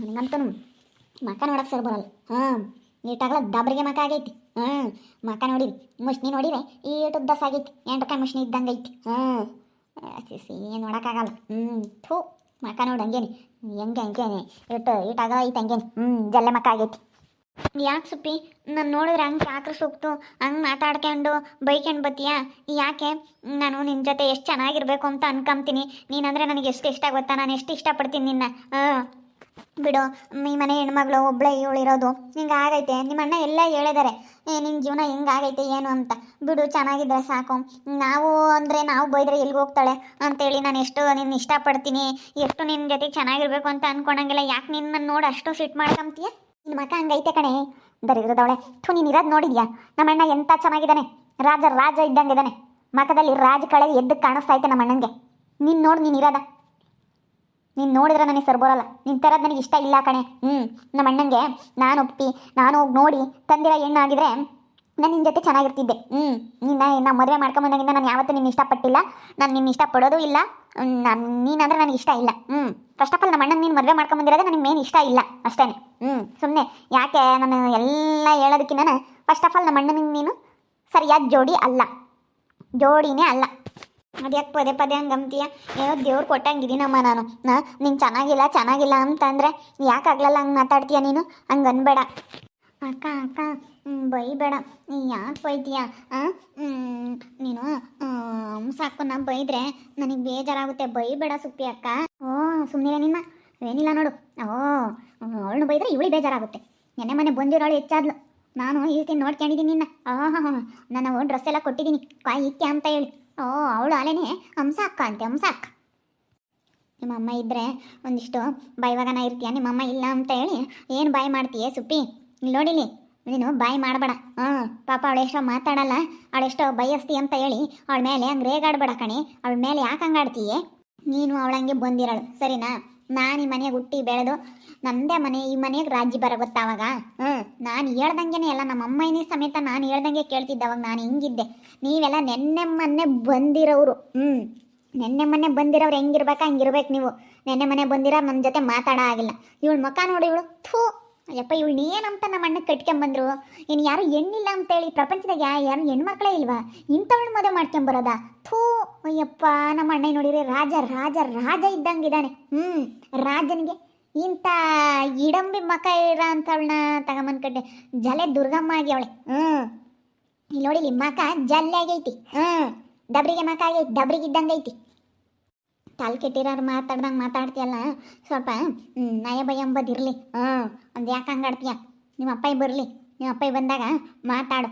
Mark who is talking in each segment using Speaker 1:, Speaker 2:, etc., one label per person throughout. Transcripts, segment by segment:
Speaker 1: ನನಗಂತೂ ಮಕ ನೋಡಕ್ಕೆ ಸರ್ ಬರಲ್ಲ. ಹಾಂ, ನೀಟಾಗಲ ದಬ್ರಿಗೆ ಮಕ ಆಗೈತಿ. ಹ್ಞೂ ಮಕ ನೋಡಿರಿ, ಮುಷ್ಣಿ ನೋಡಿರಿ ಯೂಟ್ಯೂಬ್ ದಸ್ ಆಗೈತಿ ಎಂಟಕಾಯಿ ಮುಷ್ಣಿ ಇದ್ದಂಗೆ ಐತಿ. ಹಾಂ ಸಿಸಿ ನೋಡೋಕ್ಕಾಗಲ್ಲ ಹ್ಞೂ ಥೂ, ಮಕ ನೋಡು ಹಂಗೇನಿ. ಹೆಂಗೆ ಹಂಗೇನೆ? ಇಟ್ಟು ಈಟಾಗ ಐತೆ ಹಂಗೇನಿ. ಹ್ಞೂ ಜಲ್ಲೆ ಮಕ ಆಗೈತಿ. ಯಾಕೆ ಸುಪ್ಪಿ? ನಾನು ನೋಡಿದ್ರೆ ಹಂಗೆ ಯಾಕ್ರೆ ಸೂಕ್ತು? ಹಂಗೆ ಮಾತಾಡ್ಕೊಂಡು ಬೈಕೊಂಡು ಬತ್ತೀಯಾ? ಯಾಕೆ? ನಾನು ನಿನ್ನ ಜೊತೆ ಎಷ್ಟು ಚೆನ್ನಾಗಿರ್ಬೇಕು ಅಂತ ಅನ್ಕೊಂತೀನಿ. ನೀನಂದರೆ ನನಗೆ ಎಷ್ಟು ಇಷ್ಟ ಗೊತ್ತಾ? ನಾನು ಎಷ್ಟು ಇಷ್ಟಪಡ್ತೀನಿ ನಿನ್ನ? ಹಾಂ. ಬಿಡು, ಈ ಮನೆ ಹೆಣ್ಮಗಳು, ಒಬ್ಳೆ ಇವಳಿರೋದು ಹಿಂಗೆ ಆಗೈತೆ ನಿಮ್ಮ ಅಣ್ಣ ಎಲ್ಲ ಹೇಳಿದ್ದಾರೆ ಏ ನಿನ್ನ ಜೀವನ ಹೆಂಗಾಗೈತೆ ಏನು ಅಂತ. ಬಿಡು, ಚೆನ್ನಾಗಿದ್ರೆ ಸಾಕು. ನಾವು ಅಂದರೆ ನಾವು ಬೈದ್ರೆ ಎಲ್ಲಿಗೆ ಹೋಗ್ತಾಳೆ ಅಂತೇಳಿ ನಾನು ಎಷ್ಟು ನಿನ್ನ ಇಷ್ಟಪಡ್ತೀನಿ. ಎಷ್ಟು ನಿನ್ನ ಜೊತೆ ಚೆನ್ನಾಗಿರ್ಬೇಕು ಅಂತ ಅನ್ಕೊಂಡಂಗಿಲ್ಲ ಯಾಕೆ ನಿನ್ನ ನೋಡಿ ಅಷ್ಟು ಫಿಟ್ ಮಾಡ್ಕೊಂತೀಯ? ನಿನ್ನ ಮಕ ಹಂಗೈತೆ ಕಣೆ. ದರಿದ್ರದವಳೆ. ಥೂ, ನೀನು ಇರೋದು ನೋಡಿದ್ಯಾ? ನಮ್ಮ ಅಣ್ಣ ಎಂಥ ಚೆನ್ನಾಗಿದ್ದಾನೆ. ರಾಜ ರಾಜ ಇದ್ದಂಗಿದ್ದಾನೆ ಮಕದಲ್ಲಿ ರಾಜ ಕಳೆ ಎದ್ದು ಕಾಣಿಸ್ತಾ ಐತೆ ನಮ್ಮ ಅಣ್ಣಂಗೆ. ನೀನು ನೋಡಿ, ನೀನು ಇರೋದ. ನೀನು ನೋಡಿದ್ರೆ ನನಗೆ ಸರ್ ಬರೋಲ್ಲ. ನಿನ್ನ ಥರದ್ದು ನನಗೆ ಇಷ್ಟ ಇಲ್ಲ ಕಣೆ. ಹ್ಞೂ ನಮ್ಮ ಅಣ್ಣಂಗೆ ನಾನು ಒಪ್ಪಿ ನಾನು ಹೋಗಿ ನೋಡಿ ತಂದಿರೋ ಹೆಣ್ಣಾಗಿದ್ರೆ ನಾನು ನಿನ್ನ ಜೊತೆ ಚೆನ್ನಾಗಿರ್ತಿದ್ದೆ. ಹ್ಞೂ ನಿನ್ನ ನಾ ಮದುವೆ ಮಾಡ್ಕೊಂಬಂದಾಗಿಂದ ನಾನು ಯಾವತ್ತೂ ನಿನ್ನ ಇಷ್ಟಪಟ್ಟಿಲ್ಲ. ನಾನು ನಿನ್ನ ಇಷ್ಟಪಡೋದು ಇಲ್ಲ. ನಾನು ನೀನಂದ್ರೆ ನನಗೆ ಇಷ್ಟ ಇಲ್ಲ. ಹ್ಞೂ ಫಸ್ಟ್ ಆಫ್ ಆಲ್ ನಮ್ಮ ಅಣ್ಣನ ನೀನು ಮದುವೆ ಮಾಡ್ಕೊಂಬಂದಿರೋದೇ ನನಗೆ ಮೇನ್ ಇಷ್ಟ ಇಲ್ಲ ಅಷ್ಟೇ ಹ್ಞೂ ಸುಮ್ಮನೆ ಯಾಕೆ ನಾನು ಎಲ್ಲ ಹೇಳೋದಕ್ಕಿಂತ ಫಸ್ಟ್ ಆಫ್ ಆಲ್ ನಮ್ಮ ಅಣ್ಣನಿಗೆ ನೀನು ಸರಿಯಾದ ಜೋಡಿ ಅಲ್ಲ. ಜೋಡಿನೇ ಅಲ್ಲ. ಅದ್ಯಾಕೆ ಪದೇ ಪದೇ ಹಂಗೆ ಅಂತೀಯ ಏನೋ ದೇವ್ರು ಕೊಟ್ಟಂಗಿದ್ದೀನಮ್ಮ ನಾನು. ನಾ, ನೀನು ಚೆನ್ನಾಗಿಲ್ಲ ಚೆನ್ನಾಗಿಲ್ಲ ಅಂತಂದರೆ ಯಾಕಾಗಲಲ್ಲ ಹಂಗೆ ಮಾತಾಡ್ತೀಯ ನೀನು? ಹಂಗೆ ಅನ್ಬೇಡ. ಅಕ್ಕ ಅಕ್ಕ ಬೈಬೇಡ. ಯಾಕೆ ಬೈತೀಯ? ನೀನು ಸಾಕು ನಾ ಬೈದ್ರೆ ನನಗೆ ಬೇಜಾರಾಗುತ್ತೆ. ಬೈಬೇಡ ಸುಪ್ಪಿ ಅಕ್ಕ. ಓ ಸುಮ್ಮನೆ ನಿನ್ನ ಏನಿಲ್ಲ ನೋಡು. ಓ, ಅವಳನ್ನ ಬೈದ್ರೆ ಇವಳಿ ಬೇಜಾರಾಗುತ್ತೆ. ನೆನೆ ಮನೆ ಬಂದಿರೋಳು ಹೆಚ್ಚಾದ್ಲು. ನಾನು ಈ ನೋಡ್ಕೊಂಡಿದ್ದೀನಿ ನಿನ್ನ. ಆಹಾ ನಾನು ಡ್ರೆಸ್ ಎಲ್ಲ ಕೊಟ್ಟಿದ್ದೀನಿ ಕಾಯಿ ಇಕ್ಕೆ ಅಂತ ಹೇಳಿ. ಓ, ಅವಳು ಅಲೆನೆ. ಹಂಸ ಅಕ್ಕ ಅಂತೆ, ಹಂಸ ಅಕ್ಕ. ನಿಮ್ಮ ಅಮ್ಮ ಇದ್ದರೆ ಒಂದಿಷ್ಟು ಬೈವಾಗನ ಇರ್ತೀಯ? ನಿಮ್ಮ ಅಮ್ಮ ಇಲ್ಲ ಅಂತ ಹೇಳಿ ಏನು ಬಾಯಿ ಮಾಡ್ತೀಯ ಸುಪ್ಪಿ? ಇಲ್ಲಿ ನೋಡಿಲಿ ನೀನು ಬಾಯಿ ಮಾಡಬೇಡ. ಹಾಂ, ಪಾಪ ಅವಳೆಷ್ಟೋ ಮಾತಾಡಲ್ಲ ಅವಳೆಷ್ಟೋ ಬಯಸ್ತಿ ಅಂತ ಹೇಳಿ ಅವಳ ಮೇಲೆ ಹಂಗೆ ರೇಗಾಡ್ಬೇಡ ಕಣಿ. ಅವಳ ಮೇಲೆ ಯಾಕೆ ಹಂಗಾಡ್ತೀಯೆ? ನೀನು ಅವಳಂಗೆ ಬಂದಿರಳು, ಸರಿನಾ? ನಾನು ಈ ಮನೆಗೆ ಹುಟ್ಟಿ ಬೆಳೆದು ನಂದೇ ಮನೆ ಈ ಮನೆಗೆ ರಾಜ್ಯ ಬರ ಗೊತ್ತಾವಾಗ ಹ್ಞೂ ನಾನು ಹೇಳ್ದಂಗೆನೆ ಎಲ್ಲ ನಮ್ಮ ಅಮ್ಮನೇ ಸಮೇತ ನಾನು ಹೇಳ್ದಂಗೆ ಕೇಳ್ತಿದ್ದೆ ಅವಾಗ ನಾನು ಹಿಂಗಿದ್ದೆ. ನೀವೆಲ್ಲ ನೆನ್ನೆ ಮೊನ್ನೆ ಬಂದಿರೋರು ಹ್ಞೂ ನೆನ್ನೆ ಮೊನ್ನೆ ಬಂದಿರೋರು ಹೆಂಗಿರ್ಬೇಕಾ ಹಂಗಿರ್ಬೇಕು ನೀವು. ನೆನ್ನೆ ಮನೆ ಬಂದಿರೋ ನನ್ನ ಜೊತೆ ಮಾತಾಡೋ ಆಗಿಲ್ಲ. ಇವಳು ಮುಖ ನೋಡಿ ಇವಳು ಥೂ ಅಯ್ಯಪ್ಪ ಇವಳು ಏನಂತ ನಮ್ಮ ಅಣ್ಣ ಕಟ್ಕೊಂಬಂದ್ರು ಇನ್ನು ಯಾರು ಹೆಣ್ಣಿಲ್ಲ ಅಂತೇಳಿ ಪ್ರಪಂಚದಾಗ ಯಾರು ಹೆಣ್ಮಕ್ಳೇ ಇಲ್ವಾ? ಇಂಥವಳು ಮದುವೆ ಮಾಡ್ಕೊಂಬರೋದಾ ಥೂ ಅಯ್ಯಪ್ಪ ನಮ್ಮ ಅಣ್ಣ ನೋಡಿರಿ ರಾಜ ರಾಜ ರಾಜ ಇದ್ದಂಗಿದ್ದಾನೆ ಹ್ಞೂ ರಾಜನಿಗೆ ಇಂಥ ಇಡಂಬಿ ಮಕ ಇರ ಅಂಥವಳನ್ನ ತಗೊಂಬಂದ್ ಕಡೆ ಜಲೆ ದುರ್ಗಮ್ಮ ಆಗಿ ಅವಳೆ. ಹ್ಞೂ ಇಲ್ಲಿ ನೋಡಿ, ಇಲ್ಲಿ ಮಕ ಜಲ್ಲೆ ಆಗೈತಿ. ಹ್ಞೂ ಡಬ್ರಿಗೆ ಮಕ ಆಗೈತಿ ಡಬ್ರಿಗೆ ಇದ್ದಂಗೆ ಐತಿ. ತಲೆ ಕೆಟ್ಟಿರೋರು ಮಾತಾಡ್ದಂಗೆ ಮಾತಾಡ್ತೀಯಲ್ಲ, ಸ್ವಲ್ಪ ನಯ ಭಯ ಎಂಬುದಿರಲಿ ಹ್ಞೂ ಒಂದು ಯಾಕೆ ಹಂಗಾಡ್ತೀಯ ನಿಮ್ಮ ಅಪ್ಪಾಯಿ ಬರಲಿ. ನಿಮ್ಮ ಅಪ್ಪಾಯಿ ಬಂದಾಗ ಮಾತಾಡು.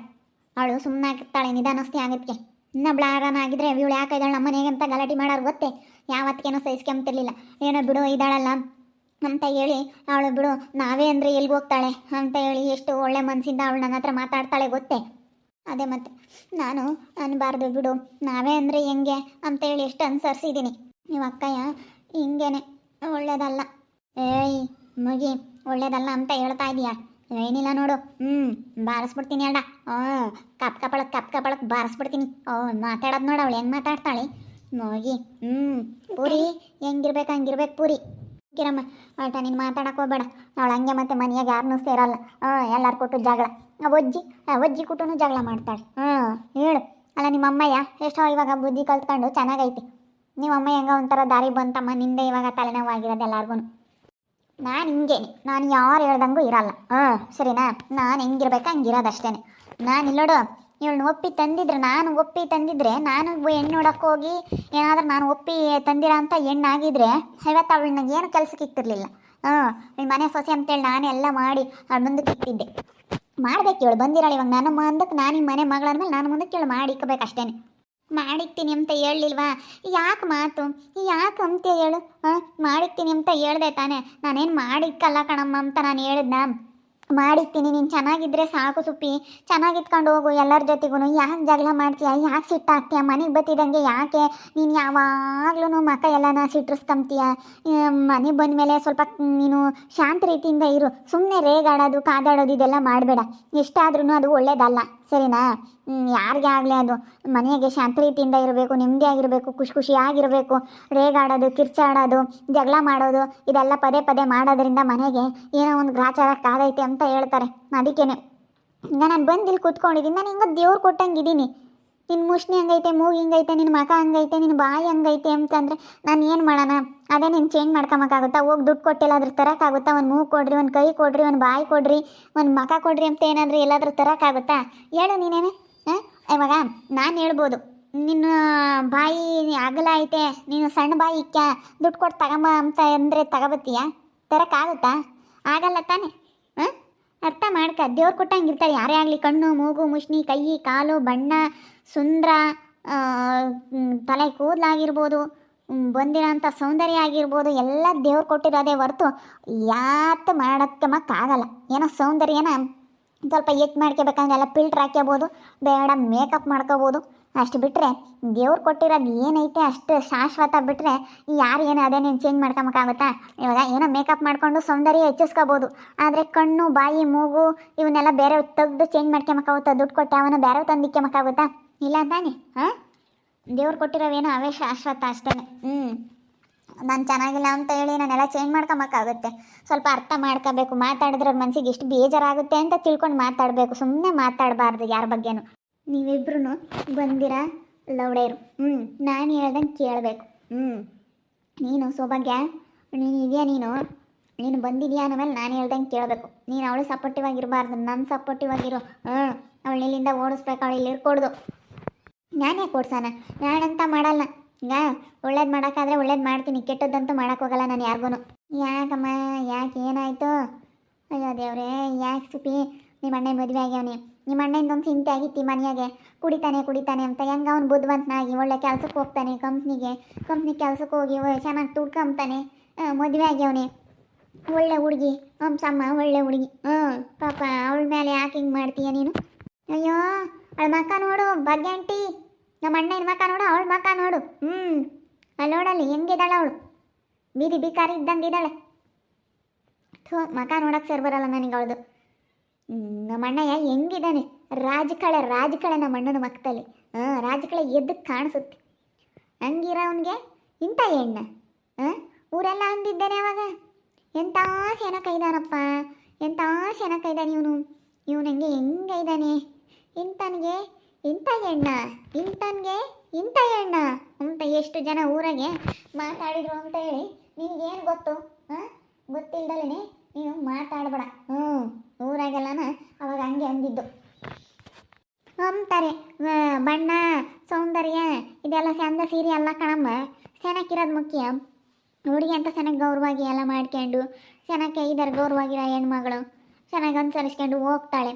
Speaker 1: ಅವಳು ಸುಮ್ಮನೆ ಆಗಿರ್ತಾಳೆ ನಿಧಾನಸ್ತಿ ಆಗತ್ತೆ ಇನ್ನೊಬ್ಳು ಆರಾನ ಆಗಿದ್ರೆ ಇವಳು ಯಾಕೆ ಇದ್ದಾಳೆ ನಮ್ಮ ಮನೆಗೆ ಅಂತ ಗಲಾಟೆ ಮಾಡೋರು ಗೊತ್ತೇ. ಯಾವತ್ತಿಗೇನೋ ಸಹಿಸ್ಕೊಂತಿರ್ಲಿಲ್ಲ. ಏನೋ ಬಿಡು, ಇದ್ದಾಳಲ್ಲ ಅಂತ ಹೇಳಿ ಅವಳು ಬಿಡು, ನಾವೇ ಅಂದರೆ ಎಲ್ಲಿಗೆ ಹೋಗ್ತಾಳೆ ಅಂತ ಹೇಳಿ ಎಷ್ಟು ಒಳ್ಳೆ ಮನಸ್ಸಿಂದ ಅವಳು ನನ್ನ ಹತ್ರ ಮಾತಾಡ್ತಾಳೆ ಗೊತ್ತೇ? ಅದೇ ಮತ್ತೆ, ನಾನು ಅನ್ಬಾರ್ದು ಬಿಡು, ನಾವೇ ಅಂದರೆ ಹೆಂಗೆ ಅಂತ ಹೇಳಿ ಎಷ್ಟು ಅನುಸರಿಸಿದ್ದೀನಿ ನೀವು ಅಕ್ಕಯ್ಯ, ಹಿಂಗೇನೆ, ಒಳ್ಳೇದಲ್ಲ. ಏಯ್, ಮುಗಿ, ಒಳ್ಳೇದಲ್ಲ ಅಂತ ಹೇಳ್ತಾ ಇದೀಯಾ? ಏನಿಲ್ಲ ನೋಡು ಹ್ಞೂ ಬಾರಿಸ್ಬಿಡ್ತೀನಿ ಅಣ್ಣ. ಹ್ಞೂ ಕಪ್ ಕಪಳಕ್ಕೆ ಕಪ್ ಕಪಳಕ್ಕೆ ಬಾರಿಸ್ಬಿಡ್ತೀನಿ. ಓ, ಮಾತಾಡೋದು ನೋಡು, ಅವಳು ಹೆಂಗೆ ಮಾತಾಡ್ತಾಳೆ? ಮುಗಿ ಹ್ಞೂ ಪೂರಿ, ಹೆಂಗಿರ್ಬೇಕು ಹಂಗಿರ್ಬೇಕು ಪೂರಿ. ಕಿರಮ್ಮ ಆಟ ನೀನು ಮಾತಾಡಕ್ಕೆ ಹೋಗ್ಬೇಡ. ಅವಳು ಹಂಗೆ ಮತ್ತೆ ಮನೆಯಾಗ ಯಾರನ್ನೂ ಸೇರಲ್ಲ. ಹಾಂ ಎಲ್ಲರೂ ಕೊಟ್ಟು ಜಗಳ. ಒಜ್ಜಿ, ಆ, ಒಜ್ಜಿ ಕುಟುನು ಜಗಳ ಮಾಡ್ತಾಳೆ. ಹ್ಞೂ ಹೇಳು. ಅಲ್ಲ ನಿಮ್ಮ ಅಮ್ಮಯ್ಯ ಎಷ್ಟೋ ಇವಾಗ ಬುದ್ಧಿ ಕಲ್ತ್ಕೊಂಡು ಚೆನ್ನಾಗೈತಿ. ನಿಮ್ಮ ಅಮ್ಮ ಹೆಂಗ ಒಂಥರ ದಾರಿ ಬಂತಮ್ಮ, ನಿಂದೆ ಇವಾಗ ತಲೆನೋವಾಗಿರೋದು ಎಲ್ಲಾರ್ಗು ನಾನು ಹಿಂಗೇನೆ. ನಾನು ಯಾರು ಹೇಳ್ದಂಗೂ ಇರಲ್ಲ. ಹಾಂ ಸರಿನಾ? ನಾನು ಹೆಂಗಿರ್ಬೇಕು ಹಂಗಿರೋದು ಅಷ್ಟೇ ನಾನು ಇಲ್ಲೋಡು. ಇವಳನ್ನ ಒಪ್ಪಿ ತಂದಿದ್ರೆ, ನಾನು ಒಪ್ಪಿ ತಂದಿದ್ರೆ, ನಾನು ಹೆಣ್ಣು ನೋಡಕ್ಕೆ ಹೋಗಿ ಏನಾದರೂ ನಾನು ಒಪ್ಪಿ ತಂದಿರೋ ಅಂತ ಹೆಣ್ಣಾಗಿದ್ರೆ, ಇವತ್ತು ನನಗೆ ಏನು ಕೆಲಸಕ್ಕೆ ಇಕ್ತಿರ್ಲಿಲ್ಲ ಹಾಂ ನಿಮ್ಮ ಮನೆ ಸೊಸೆ ಅಂತೇಳಿ ಎಲ್ಲ ಮಾಡಿ ಅವಳ ಮುಂದಕ್ಕೆ ಇಕ್ತಿದ್ದೆ ಮಾಡ್ಬೇಕು ಇವಳು, ಬಂದಿರಾಳು ಇವಾಗ. ನಾನು ಮುಂದಕ್ಕೆ ನಾನು ನಿಮ್ಮ ಮನೆ ಮಗಳಂದ್ಮೇಲೆ ನಾನು ಮುಂದಕ್ಕೆ ಇವಳು ಮಾಡಿ ಅಷ್ಟೇ ಮಾಡಿಕ್ತೀನಿ ಅಂತ ಹೇಳಲಿಲ್ವಾ? ಯಾಕೆ ಮಾತು? ಯಾಕೆ ಅಂತ ಹೇಳು? ಹಾಂ ಮಾಡಿಕ್ತೀನಿ ಅಂತ ಹೇಳ್ದೆ ತಾನೇ. ನಾನೇನು ಮಾಡಿಕ್ಕಲ್ಲ ಕಣಮ್ಮ ಅಂತ ನಾನು ಹೇಳಿದ್ನ? ಮಾಡಿಕ್ತೀನಿ ನೀನು ಚೆನ್ನಾಗಿದ್ದರೆ ಸಾಕು ಸುಪ್ಪಿ. ಚೆನ್ನಾಗಿತ್ಕೊಂಡು ಹೋಗು, ಎಲ್ಲರ ಜೊತೆಗೂ ಯಾಕೆ ಜಗಳ ಮಾಡ್ತೀಯ? ಯಾಕೆ ಸಿಟ್ಟಾಗ್ತೀಯ ಮನೆಗೆ ಬತ್ತಿದಂಗೆ ಯಾಕೆ? ನೀನು ಯಾವಾಗ್ಲೂ ಮಕ ಎಲ್ಲನ ಸಿಟ್ಟಿಸ್ಕೊಂತೀಯ ಮನೆಗೆ ಬಂದಮೇಲೆ ಸ್ವಲ್ಪ ನೀನು ಶಾಂತ ರೀತಿಯಿಂದ ಇರು. ಸುಮ್ಮನೆ ರೇಗಾಡೋದು, ಕಾದಾಡೋದು ಇದೆಲ್ಲ ಮಾಡಬೇಡ. ಎಷ್ಟಾದ್ರೂ ಅದು ಒಳ್ಳೇದಲ್ಲ. ಸರಿನಾ? ಯಾರಿಗೆ ಆಗಲಿ ಅದು. ಮನೆಗೆ ಶಾಂತ ರೀತಿಯಿಂದ ಇರಬೇಕು ನೆಮ್ಮದಿಯಾಗಿರಬೇಕು ಖುಷಿ ಖುಷಿಯಾಗಿರಬೇಕು, ರೇಗಾಡೋದು, ಕಿರ್ಚಾಡೋದು, ಜಗಳ ಮಾಡೋದು, ಇದೆಲ್ಲ ಪದೇ ಪದೇ ಮಾಡೋದ್ರಿಂದ ಮನೆಗೆ ಏನೋ ಒಂದು ಗ್ರಾಚಾರ ಅಂತ ಹೇಳ್ತಾರೆ. ಅದಕ್ಕೇನೆ. ಈಗ ನಾನು ಬಂದು ಇಲ್ಲಿ ಕೂತ್ಕೊಂಡಿದ್ದೀನಿ, ನಾನು ಹಿಂಗೆ ದೇವ್ರು ಕೊಟ್ಟಂಗಿದ್ದೀನಿ. ನಿನ್ನ ಮುಷ್ಣಿ ಹಂಗೈತೆ, ಮೂಗು ಹಿಂಗೈತೆ ನಿನ್ನ ಮಕ ಹಂಗೈತೆ ನಿನ್ನ ಬಾಯಿ ಹಂಗೈತೆ ಅಂತಂದರೆ ನಾನು ಏನು ಮಾಡೋಣ? ಅದೇ ನೀನು ಚೇಂಜ್ ಮಾಡ್ಕೊಬೇಕಾಗುತ್ತಾ ಹೋಗಿ ದುಡ್ಡು ಕೊಟ್ಟಿಲ್ಲ ಅದ್ರ ತರೋಕ್ಕಾಗುತ್ತಾ? ಒಂದು ಮೂಗು ಕೊಡ್ರಿ, ಒಂದು ಕೈ ಕೊಡ್ರಿ, ಒಂದು ಬಾಯಿ ಕೊಡ್ರಿ, ಒಂದು ಮಕ ಕೊಡ್ರಿ ಅಂತ ಏನಾದರೂ ಎಲ್ಲಾದರೂ ತರೋಕ್ಕಾಗುತ್ತಾ? ಹೇಳು ನೀನೇನೆ. ಇವಾಗ ನಾನು ಹೇಳ್ಬೋದು, ನಿನ್ನ ಬಾಯಿ ಅಗಲ ಐತೆ, ನೀನು ಸಣ್ಣ ಬಾಯಿ ಇಕ್ಕ ದುಡ್ಡು ಕೊಟ್ಟು ತಗೊಂಬ ಅಂತ ಅಂದರೆ ತಗೋಬತ್ತೀಯಾ? ತರೋಕ್ಕಾಗುತ್ತಾ ಆಗಲ್ಲ ತಾನೆ, ಹಾಂ? ಅರ್ಥ ಮಾಡ್ಕ, ದೇವ್ರು ಕೊಟ್ಟಂಗೆ ಇರ್ತಾರೆ ಯಾರೇ ಆಗಲಿ ಕಣ್ಣು, ಮೂಗು, ಮುಷ್ಣಿ, ಕೈ, ಕಾಲು, ಬಣ್ಣ, ಸುಂದ್ರ ತಲೆ ಕೂದಲಾಗಿರ್ಬೋದು ಬಂದಿರೋಂಥ ಸೌಂದರ್ಯ ಆಗಿರ್ಬೋದು, ಎಲ್ಲ ದೇವ್ರು ಕೊಟ್ಟಿರೋದೇ ಹೊರ್ತು ಮಾಡೋಕ್ಕೆ ಮಕ್ಕಾಗಲ್ಲ, ಏನೋ ಸೌಂದರ್ಯನ ಸ್ವಲ್ಪ ಎಕ್ ಮಾಡ್ಕೋಬೇಕಂದ್ರೆ ಎಲ್ಲ ಫಿಲ್ಟ್ರ್ ಹಾಕ್ಕೋಬೋದು. ಬೇಡ ಮೇಕಪ್ ಮಾಡ್ಕೋಬೋದು. ಅಷ್ಟು ಬಿಟ್ಟರೆ ದೇವ್ರು ಕೊಟ್ಟಿರೋದು ಏನೈತೆ ಅಷ್ಟು ಶಾಶ್ವತ ಬಿಟ್ಟರೆ ಯಾರು ಏನು ಅದೇನೇನು ಚೇಂಜ್ ಮಾಡ್ಕೊಬೇಕಾಗುತ್ತಾ ಇವಾಗ ಏನೋ ಮೇಕಪ್ ಮಾಡಿಕೊಂಡು ಸೌಂದರ್ಯ ಹೆಚ್ಚಿಸ್ಕೋಬೋದು. ಆದರೆ ಕಣ್ಣು, ಬಾಯಿ, ಮೂಗು ಇವನ್ನೆಲ್ಲ ಬೇರೆ ತೆಗ್ದು ಚೇಂಜ್ ಮಾಡ್ಕೊಳಕ್ಕಾಗುತ್ತಾ ದುಡ್ಡು ಕೊಟ್ಟೆ ಅವನು ಬೇರೆ ತಂದಿಕ್ಕೆಬೇಕಾಗುತ್ತಾ ಇಲ್ಲ ಅಂತಾನೆ ಹಾಂ? ದೇವ್ರು ಕೊಟ್ಟಿರೋವೇನೋ ಅವೇ ಶಾಶ್ವತ ಅಷ್ಟೇ ಹ್ಞೂ ನಾನು ಚೆನ್ನಾಗಿಲ್ಲ ಅಂತ ಹೇಳಿ ನಾನೆಲ್ಲ ಚೇಂಜ್ ಮಾಡ್ಕೊಬೇಕಾಗುತ್ತೆ ಸ್ವಲ್ಪ ಅರ್ಥ ಮಾಡ್ಕೋಬೇಕು, ಮಾತಾಡಿದ್ರೆ ಅವ್ರ ಮನಸ್ಸಿಗೆ ಎಷ್ಟು ಬೇಜಾರಾಗುತ್ತೆ ಅಂತ ತಿಳ್ಕೊಂಡು ಮಾತಾಡಬೇಕು ಸುಮ್ಮನೆ ಮಾತಾಡಬಾರ್ದು ಯಾರ ಬಗ್ಗೆನೂ. ನೀವಿಬ್ರು ಬಂದಿರ? ಲೌಡೇರು. ಹ್ಞೂ ನಾನು ಹೇಳ್ದಂಗೆ ಕೇಳಬೇಕು. ಹ್ಞೂ ನೀನು ಸೌಭಾಗ್ಯ, ನೀನು ಇದೆಯಾ ನೀನು? ನೀನು ಬಂದಿದ್ಯಾ ಅಂದಮೇಲೆ ನಾನು ಹೇಳ್ದಂಗೆ ಕೇಳಬೇಕು. ನೀನು ಅವಳು ಸಪೋರ್ಟಿವ್ ಆಗಿರಬಾರ್ದು ನನ್ನ ಸಪೋರ್ಟಿವ್ ಆಗಿರು. ಹ್ಞೂ ಅವಳು ಇಲ್ಲಿಂದ ಓಡಿಸ್ಬೇಕು, ಅವಳು ಇಲ್ಲಿ ಇರ್ಕೊಡ್ದು. ನಾನೇ ಕೊಡ್ಸೋಣ ನಾನಂತ ಮಾಡಲ್ಲ. ಈಗ ಒಳ್ಳೇದು ಮಾಡೋಕ್ಕಾದ್ರೆ ಒಳ್ಳೇದು ಮಾಡ್ತೀನಿ. ಕೆಟ್ಟದ್ದಂತೂ ಮಾಡೋಕೆ ಹೋಗಲ್ಲ ನಾನು ಯಾರಿಗೂ ಯಾಕಮ್ಮ, ಯಾಕೆ ಏನಾಯಿತು? ಅಯ್ಯೋ ದೇವ್ರೇ, ಯಾಕೆ ಸುಪಿ? ನಿಮ್ಮ ಅಣ್ಣ ಮದುವೆ ಆಗ್ಯಾವನಿ. ನಿಮ್ಮ ಅಣ್ಣಂದೊಂದು ಚಿಂತೆ ಆಗಿತ್ತು ಮನೆಯಾಗೆ. ಕುಡಿತಾನೆ ಕುಡಿತಾನೆ ಅಂತ. ಹೆಂಗೆ ಅವ್ನು ಬುದ್ಧವಂತನಾಗಿ ಒಳ್ಳೆ ಕೆಲ್ಸಕ್ಕೆ ಹೋಗ್ತಾನೆ ಕಂಪ್ನಿಗೆ ಕಂಪ್ನಿ ಕೆಲ್ಸಕ್ಕೆ ಹೋಗಿ ಚೆನ್ನಾಗಿ ತುಡ್ಕೊಂತಾನೆ ಮದುವೆ ಆಗ್ಯಾವನಿ. ಒಳ್ಳೆ ಹುಡುಗಿ. ಹಂಸಮ್ಮ, ಒಳ್ಳೆ ಹುಡುಗಿ. ಹ್ಞೂ ಪಾಪ, ಅವಳ ಮೇಲೆ ಯಾಕೆ ಹಿಂಗೆ ಮಾಡ್ತೀಯ ನೀನು? ಅಯ್ಯೋ ಅವಳ ಮಕ್ಕ ನೋಡು ಭಾಗ್ಯಾಂಟಿ ನಮ್ಮ ಅಣ್ಣನ ಮಕ್ಕ ನೋಡು ಅವಳ ಮಕ ನೋಡು ಹ್ಞೂ ಅಲ್ಲಿ ನೋಡಲ್ಲಿ ಹೆಂಗಿದ್ದಾಳೆ ಅವಳು? ಬೀದಿ ಬಿಕಾರಿ ಇದ್ದಂಗೆ ಇದ್ದಾಳೆ. ಥೋ, ಮಕ ನೋಡಕ್ಕೆ ಸರ್ ಬರಲ್ಲ ನನಗೆ ಅವಳದು. ನಮ್ಮ ಅಣ್ಣಯ್ಯ ಹೆಂಗಿದ್ದಾನೆ? ರಾಜಕಳೆ ರಾಜಕಳೆ ನಮ್ಮ ಅಣ್ಣನ ಮಕ್ಕದಲ್ಲಿ ಹಾಂ ರಾಜಕಳೆ ಎದ್ದಕ್ಕೆ ಕಾಣಿಸುತ್ತೆ. ಹಂಗಿರ ಅವನಿಗೆ? ಇಂಥ ಹೆಣ್ಣ. ಹಾಂ ಊರೆಲ್ಲ ಅಂದಿದ್ದೇನೆ ಅವಾಗ. ಎಂಥ ಶನಕ ಇದ್ದಾನಪ್ಪ ಎಂಥ ಶನಕ ಇದ್ದಾನೆ ಇವನು ಇವನಿಗೆ ಹೆಂಗೆ ಇದ್ದಾನೆ? ಇಂಥನಿಗೆ ಇಂಥ ಹೆಣ್ಣ ಇಂಥನ್ಗೆ ಇಂಥ ಹೆಣ್ಣ ಅಂತ ಎಷ್ಟು ಜನ ಊರಾಗೆ ಮಾತಾಡಿದ್ರು ಅಂತ ಹೇಳಿ ನಿನಗೇನು ಗೊತ್ತು? ಹಾಂ? ಗೊತ್ತಿಲ್ದಲೇ ನೀನು ಮಾತಾಡಬೇಡ. ಹ್ಞೂ, ಊರಾಗೆಲ್ಲನ ಅವಾಗ ಹಂಗೆ ಅಂದಿದ್ದು. ಅಂತಾರೆ ಬಣ್ಣ, ಸೌಂದರ್ಯ, ಇದೆಲ್ಲ ಚಂದ ಸೀರೆ ಎಲ್ಲ ಕಣಮ್ಮ. ಚೆನ್ನಾಗಿರೋದು ಮುಖ್ಯ. ಹುಡುಗಿ ಅಂತ ಚೆನ್ನಾಗಿ ಗೌರವಾಗಿ ಎಲ್ಲ ಮಾಡ್ಕೊಂಡು ಚೆನ್ನಾಗಿ ಇದ್ದಾರೆ ಗೌರವಾಗಿರೋ ಹೆಣ್ಮಗಳು. ಚೆನ್ನಾಗಿ ಅನುಸರಿಸ್ಕೊಂಡು ಹೋಗ್ತಾಳೆ.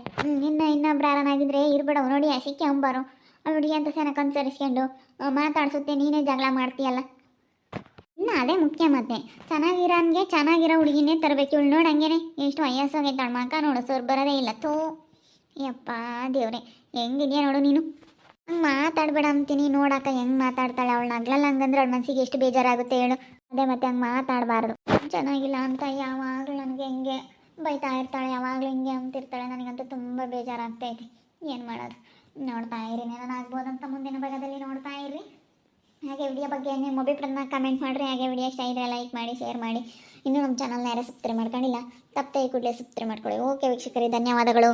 Speaker 1: ಇನ್ನು ಇನ್ನೊಬ್ರು ಯಾರನಾಗಿದ್ರೆ ಇರ್ಬೇಡವು ನೋಡಿ ಸಿಕ್ಕಿ ಅಂಬಾರು ಹುಡುಗಿ ಅಂತ ಚೆನ್ನಾಗಿ ಅನುಸರಿಸ್ಕೊಂಡು ಮಾತಾಡ್ಸುತ್ತೆ, ನೀನೇ ಜಗಳ ಮಾಡ್ತೀಯಲ್ಲ. ಇನ್ನು ಅದೇ ಮುಖ್ಯ ಮತ್ತೆ. ಚೆನ್ನಾಗಿರೋನ್ಗೆ ಚೆನ್ನಾಗಿರೋ ಹುಡುಗಿನೇ ತರಬೇಕು ಇವಳು ನೋಡು ಹಂಗೇನೆ. ಎಷ್ಟು ವಯಸ್ಸೋಗೈತಾಳ ಮಕ್ಕ ನೋಡು, ಸರ್ ಬರೋದೇ ಇಲ್ಲ. ತೋ ಯಪ್ಪ ದೇವ್ರೆ, ಹೆಂಗಿದ್ಯಾ ನೋಡು ನೀನು. ಹಂಗೆ ಮಾತಾಡ್ಬೇಡ ಅಂತೀನಿ, ನೋಡಕ್ಕ ಹೆಂಗೆ ಮಾತಾಡ್ತಾಳೆ ಅವಳು ಅಗ್ಲಲ್ಲ ಹಂಗಂದ್ರೆ ಅವಳ ಮನಸ್ಸಿಗೆ ಎಷ್ಟು ಬೇಜಾರಾಗುತ್ತೆ ಹೇಳು. ಅದೇ ಮತ್ತೆ ಹಂಗೆ ಮಾತಾಡಬಾರ್ದು. ಚೆನ್ನಾಗಿಲ್ಲ ಅಂತ ಯಾವಾಗಲೂ ನನಗೆ ಹಿಂಗೆ. ಬೈತಾ ಇರ್ತಾಳೆ, ಯಾವಾಗಲೂ ಹಿಂಗೆ ಅಂತಿರ್ತಾಳೆ. ನನಗಂತೂ ತುಂಬ ಬೇಜಾರಾಗ್ತೈತಿ ಏನು ಮಾಡೋದು? ನೋಡ್ತಾ ಇರಿ ನಾನು ಆಗ್ಬೋದಂತ ಮುಂದಿನ ಭಾಗದಲ್ಲಿ ನೋಡ್ತಾ ಇರಿ. ಹಾಗೆ ವಿಡಿಯೋ ಬಗ್ಗೆ ನಿಮ್ಮ ಅಭಿಪ್ರಾಯನ ಕಮೆಂಟ್ ಮಾಡಿರಿ. ಹಾಗೆ ವಿಡಿಯೋ ಇಷ್ಟ ಇದ್ರೆ ಲೈಕ್ ಮಾಡಿ ಶೇರ್ ಮಾಡಿ. ಇನ್ನೂ ನಮ್ಮ ಚಾನಲ್ನ ಯಾರೇ ಸಬ್ಸ್ಕ್ರೈಬ್ ಮಾಡ್ಕೊಂಡಿಲ್ಲ, ತಪ್ಪದೆ ಕೂಡಲೇ ಸಬ್ಸ್ಕ್ರೈಬ್ ಮಾಡ್ಕೊಳ್ಳಿ. ಓಕೆ ವೀಕ್ಷಕರೇ, ಧನ್ಯವಾದಗಳು.